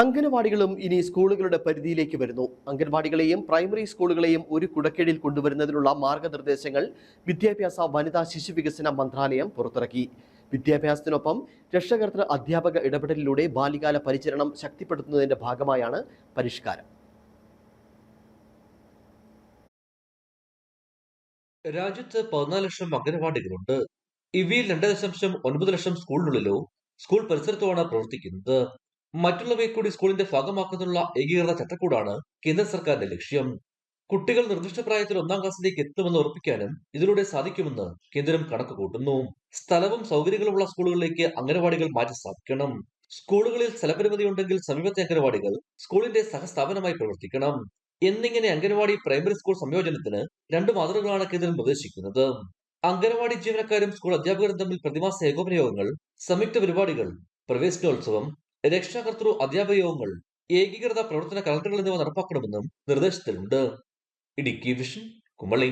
അംഗനവാടികളും ഇനി സ്കൂളുകളുടെ പരിധിയിലേക്ക് വരുന്നു. അംഗൻവാടികളെയും പ്രൈമറി സ്കൂളുകളെയും ഒരു കുടക്കീഴിൽ കൊണ്ടുവരുന്നതിനുള്ള മാർഗനിർദ്ദേശങ്ങൾ വിദ്യാഭ്യാസ വനിതാ ശിശു വികസന മന്ത്രാലയം പുറത്തിറക്കി. വിദ്യാഭ്യാസത്തിനൊപ്പം രക്ഷകർത്തൃ അധ്യാപക ഇടപെടലിലൂടെ ബാല്യകാല പരിചരണം ശക്തിപ്പെടുത്തുന്നതിന്റെ ഭാഗമായാണ് പരിഷ്കാരം. രാജ്യത്ത് പതിനാല് ലക്ഷം അംഗനവാടികളുണ്ട്. ഇവയിൽ രണ്ട് ദശാംശം ഒൻപത് ലക്ഷം സ്കൂളിനുള്ളിലോ സ്കൂൾ പരിസരത്തുമാണ് പ്രവർത്തിക്കുന്നത്. മറ്റുള്ളവയെ കൂടി സ്കൂളിന്റെ ഭാഗമാക്കുന്നതിനുള്ള ഏകീകൃത ചട്ടക്കൂടാണ് കേന്ദ്ര സർക്കാരിന്റെ ലക്ഷ്യം. കുട്ടികൾ നിർദ്ദിഷ്ട പ്രായത്തിൽ ഒന്നാം ക്ലാസ്സിലേക്ക് എത്തുമെന്ന് ഉറപ്പിക്കാനും ഇതിലൂടെ സാധിക്കുമെന്ന് കേന്ദ്രം കണക്ക് കൂട്ടുന്നു സ്ഥലവും സൗകര്യങ്ങളുമുള്ള സ്കൂളുകളിലേക്ക് അംഗനവാടികൾ മാറ്റി സ്ഥാപിക്കണം. സ്കൂളുകളിൽ സ്ഥലപരിമിതി ഉണ്ടെങ്കിൽ സമീപത്തെ അംഗനവാടികൾ സ്കൂളിന്റെ സഹസ്ഥാപനമായി പ്രവർത്തിക്കണം. എന്നിങ്ങനെ അംഗനവാടി പ്രൈമറി സ്കൂൾ സംയോജനത്തിന് രണ്ട് മാതൃകകളാണ് കേന്ദ്രം നിർദ്ദേശിക്കുന്നത്. അംഗനവാടി ജീവനക്കാരും സ്കൂൾ അധ്യാപകരും തമ്മിൽ പ്രതിമാസ ഏകോപന യോഗങ്ങൾ സംയുക്ത പരിപാടികൾ പ്രവേശനോത്സവം രക്ഷാകർത്തൃ അധ്യാപക യോഗങ്ങൾ ഏകീകൃത പ്രവർത്തന കലണ്ടറുകൾ എന്നിവ നടപ്പാക്കണമെന്നും നിർദ്ദേശത്തിലുണ്ട്. ഇടുക്കി വിഷൻ കുമളി